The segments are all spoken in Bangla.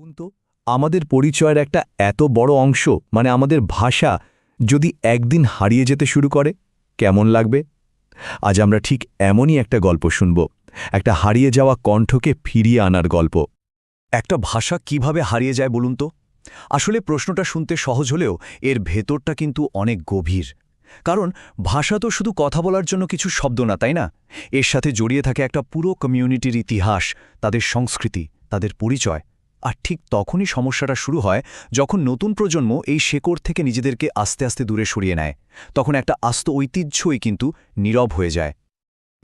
ভাবুন তো, আমাদের পরিচয়ের একটা এত বড় অংশ মানে আমাদের ভাষা, যদি একদিন হারিয়ে যেতে শুরু করে, কেমন লাগবে? আজ আমরা ঠিক এমনই একটা গল্প শুনব, একটা হারিয়ে যাওয়া কণ্ঠকে ফিরিয়ে আনার গল্প। একটা ভাষা কীভাবে হারিয়ে যায় বলুন তো? আসলে প্রশ্নটা শুনতে সহজ হলেও এর ভেতরটা কিন্তু অনেক গভীর। কারণ ভাষা তো শুধু কথা বলার জন্য কিছু শব্দ না, তাই না? এর সাথে জড়িয়ে থাকে একটা পুরো কমিউনিটির ইতিহাস, তাদের সংস্কৃতি, তাদের পরিচয়। আর ঠিক তখনই সমস্যাটা শুরু হয় যখন নতুন প্রজন্ম এই শেকড় থেকে নিজেদেরকে আস্তে আস্তে দূরে সরিয়ে নেয়। তখন একটা আস্ত ঐতিহ্যই কিন্তু নীরব হয়ে যায়।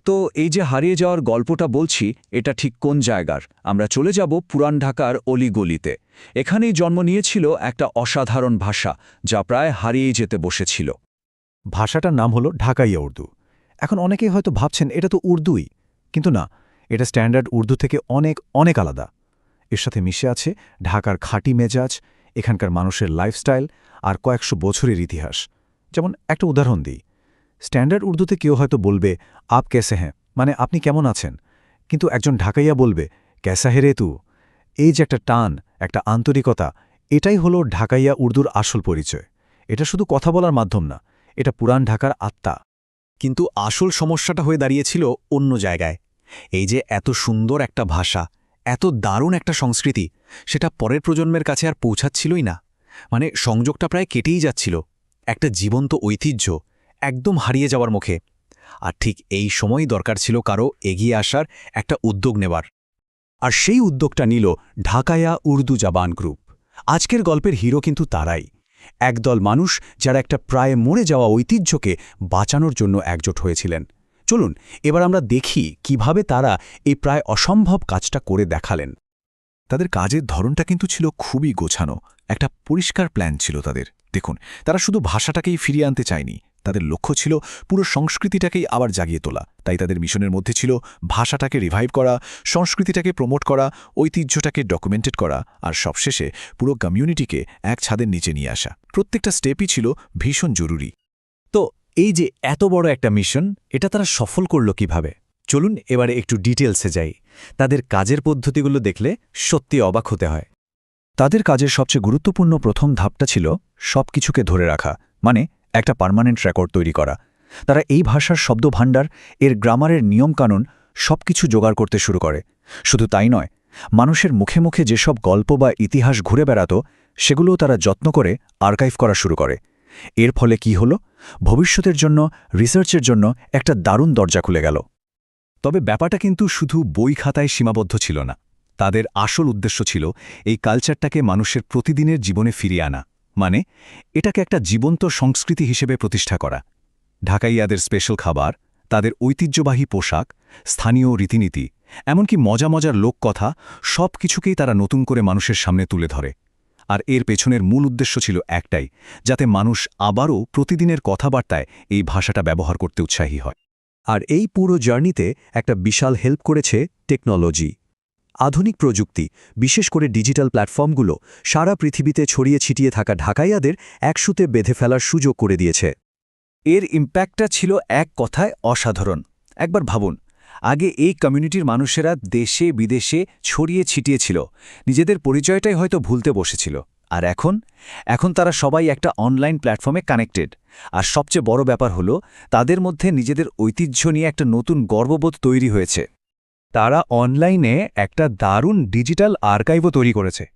তো এই যে হারিয়ে যাওয়ার গল্পটা বলছি, এটা ঠিক কোন জায়গার? আমরা চলে যাব পুরান ঢাকার অলিগলিতে। এখানেই জন্ম নিয়েছিল একটা অসাধারণ ভাষা যা প্রায় হারিয়ে যেতে বসেছিল। ভাষাটার নাম হলো ঢাকাইয়া উর্দু। এখন অনেকেই হয়তো ভাবছেন, এটা তো উর্দুই। কিন্তু না, এটা স্ট্যান্ডার্ড উর্দু থেকে অনেক অনেক আলাদা। এর সাথে মিশে আছে ঢাকার খাঁটি মেজাজ, এখানকার মানুষের লাইফস্টাইল আর কয়েকশো বছরের ইতিহাস। যেমন একটা উদাহরণ দিই, স্ট্যান্ডার্ড উর্দুতে কেউ হয়তো বলবে, আপ ক্যাসে হ্যাঁ? মানে আপনি কেমন আছেন? কিন্তু একজন ঢাকাইয়া বলবে ক্যাসা হেরে তু? এই যে একটা টান, একটা আন্তরিকতা, এটাই হলো ঢাকাইয়া উর্দুর আসল পরিচয়। এটা শুধু কথা বলার মাধ্যম না, এটা পুরান ঢাকার আত্মা। কিন্তু আসল সমস্যাটা হয়ে দাঁড়িয়েছিল অন্য জায়গায়। এই যে এত সুন্দর একটা ভাষা এত দারুণ একটা সংস্কৃতি, সেটা পরের প্রজন্মের কাছে আর পৌঁছাচ্ছিলই না। মানে সংযোগটা প্রায় কেটেই যাচ্ছিল। একটা জীবন্ত ঐতিহ্য একদম হারিয়ে যাওয়ার মুখে। আর ঠিক এই সময়ই দরকার ছিল কারও এগিয়ে আসার একটা উদ্যোগ নেবার। আর সেই উদ্যোগটা নিল ঢাকায়া উর্দু জাবান গ্রুপ। আজকের গল্পের হিরো কিন্তু তারাই। একদল মানুষ যারা একটা প্রায় মরে যাওয়া ঐতিহ্যকে বাঁচানোর জন্য একজোট হয়েছিলেন। চলুন, এবার আমরা দেখি কীভাবে তারা এই প্রায় অসম্ভব কাজটা করে দেখালেন। তাদের কাজের ধরনটা কিন্তু ছিল খুবই গোছানো। একটা পরিষ্কার প্ল্যান ছিল তাদের। দেখুন, তারা শুধু ভাষাটাকেই ফিরিয়ে আনতে চায়নি। তাদের লক্ষ্য ছিল পুরো সংস্কৃতিটাকেই আবার জাগিয়ে তোলা। তাই তাদের মিশনের মধ্যে ছিল ভাষাটাকে রিভাইভ করা, সংস্কৃতিটাকে প্রমোট করা, ঐতিহ্যটাকে ডকুমেন্টেড করা, আর সবশেষে পুরো কমিউনিটিকে এক ছাদের নিচে নিয়ে আসা। প্রত্যেকটা স্টেপই ছিল ভীষণ জরুরি। তো এই যে এত বড় একটা মিশন, এটা তারা সফল করল কীভাবে? চলুন এবারে একটু ডিটেলসে যাই। তাদের কাজের পদ্ধতিগুলো দেখলে সত্যি অবাক হতে হয়। তাদের কাজের সবচেয়ে গুরুত্বপূর্ণ প্রথম ধাপটা ছিল সব কিছুকে ধরে রাখা মানে একটা পার্মানেন্ট রেকর্ড তৈরি করা। তারা এই ভাষার শব্দভাণ্ডার, এর গ্রামারের নিয়মকানুন সব কিছু জোগাড় করতে শুরু করে। শুধু তাই নয়, মানুষের মুখে মুখে যেসব গল্প বা ইতিহাস ঘুরে বেড়াত, সেগুলোও তারা যত্ন করে আর্কাইভ করা শুরু করে। এর ফলে কি হল? ভবিষ্যতের জন্য রিসার্চের জন্য একটা দারুণ দরজা খুলে গেল। তবে ব্যাপারটা কিন্তু শুধু বই খাতায় সীমাবদ্ধ ছিল না। তাদের আসল উদ্দেশ্য ছিল এই কালচারটাকে মানুষের প্রতিদিনের জীবনে ফিরিয়ে আনা। মানে এটাকে একটা জীবন্ত সংস্কৃতি হিসেবে প্রতিষ্ঠা করা। ঢাকাইয়াদের স্পেশাল খাবার, তাদের ঐতিহ্যবাহী পোশাক, স্থানীয় রীতিনীতি, এমনকি মজা মজার লোককথা সব কিছুকেই তারা নতুন করে মানুষের সামনে তুলে ধরে। আর এর পেছনের মূল উদ্দেশ্য ছিল একটাই, যাতে মানুষ আবারও প্রতিদিনের কথাবার্তায় এই ভাষাটা ব্যবহার করতে উৎসাহী হয়। আর এই পুরো জার্নিতে একটা বিশাল হেল্প করেছে টেকনোলজি। আধুনিক প্রযুক্তি, বিশেষ করে ডিজিটাল প্ল্যাটফর্মগুলো, সারা পৃথিবীতে ছড়িয়ে ছিটিয়ে থাকা ঢাকাইয়াদের একসুতে বেঁধে ফেলার সুযোগ করে দিয়েছে। এর ইম্প্যাক্টটা ছিল এক কথায় অসাধারণ। একবার ভাবুন আগে এই কমিউনিটির মানুষেরা দেশে, বিদেশে ছড়িয়ে ছিটিয়েছিল। নিজেদের পরিচয়টাই হয়তো ভুলতে বসেছিল। আর এখন? এখন তারা সবাই একটা অনলাইন প্ল্যাটফর্মে কানেক্টেড আর সবচেয়ে বড় ব্যাপার হলো, তাদের মধ্যে নিজেদের ঐতিহ্য নিয়ে একটা নতুন গর্ববোধ তৈরি হয়েছে। তারা অনলাইনে একটা দারুণ ডিজিটাল আর্কাইভও তৈরি করেছে।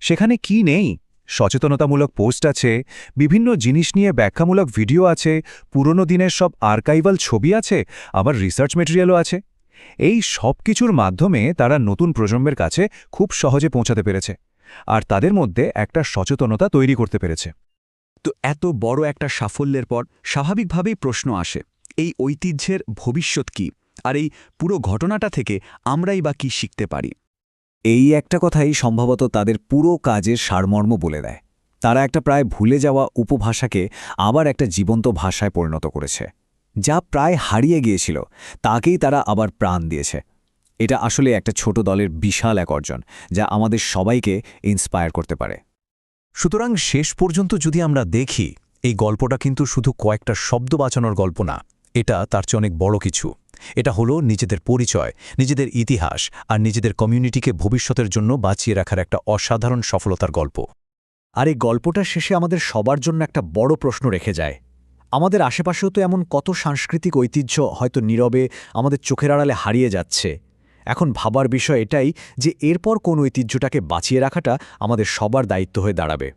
সেখানে কি নেই? সচেতনতামূলক পোস্ট আছে, বিভিন্ন জিনিস নিয়ে ব্যাখ্যামূলক ভিডিও আছে, পুরনো দিনের সব আর্কাইভাল ছবি আছে, আবার রিসার্চ মেটেরিয়ালও আছে। এই সব কিছুর মাধ্যমে তারা নতুন প্রজন্মের কাছে খুব সহজে পৌঁছাতে পেরেছে, আর তাদের মধ্যে একটা সচেতনতা তৈরি করতে পেরেছে। তো এত বড় একটা সাফল্যের পর স্বাভাবিকভাবেই প্রশ্ন আসে, এই ঐতিহ্যের ভবিষ্যৎ কী? আর এই পুরো ঘটনাটা থেকে আমরাই বা কি শিখতে পারি? এই একটা কথাই সম্ভবত তাদের পুরো কাজের সারমর্ম বলে দেয়। তারা একটা প্রায় ভুলে যাওয়া উপভাষাকে আবার একটা জীবন্ত ভাষায় পরিণত করেছে। যা প্রায় হারিয়ে গিয়েছিল, তাকেই তারা আবার প্রাণ দিয়েছে। এটা আসলে একটা ছোট দলের বিশাল এক অর্জন, যা আমাদের সবাইকে ইন্সপায়ার করতে পারে। সুতরাং শেষ পর্যন্ত যদি আমরা দেখি, এই গল্পটা কিন্তু শুধু কয়েকটা শব্দ বাঁচানোর গল্প না, এটা তার চেয়ে অনেক বড় কিছু। এটা হলো নিজেদের পরিচয়, নিজেদের ইতিহাস আর নিজেদের কমিউনিটিকে ভবিষ্যতের জন্য বাঁচিয়ে রাখার একটা অসাধারণ সফলতার গল্প। আর এই গল্পটা শেষে আমাদের সবার জন্য একটা বড় প্রশ্ন রেখে যায়। আমাদের আশেপাশেও তো এমন কত সাংস্কৃতিক ঐতিহ্য হয়তো নীরবে আমাদের চোখের আড়ালে হারিয়ে যাচ্ছে। এখন ভাবার বিষয় এটাই যে এরপর কোন ঐতিহ্যটাকে বাঁচিয়ে রাখাটা আমাদের সবার দায়িত্ব হয়ে দাঁড়াবে।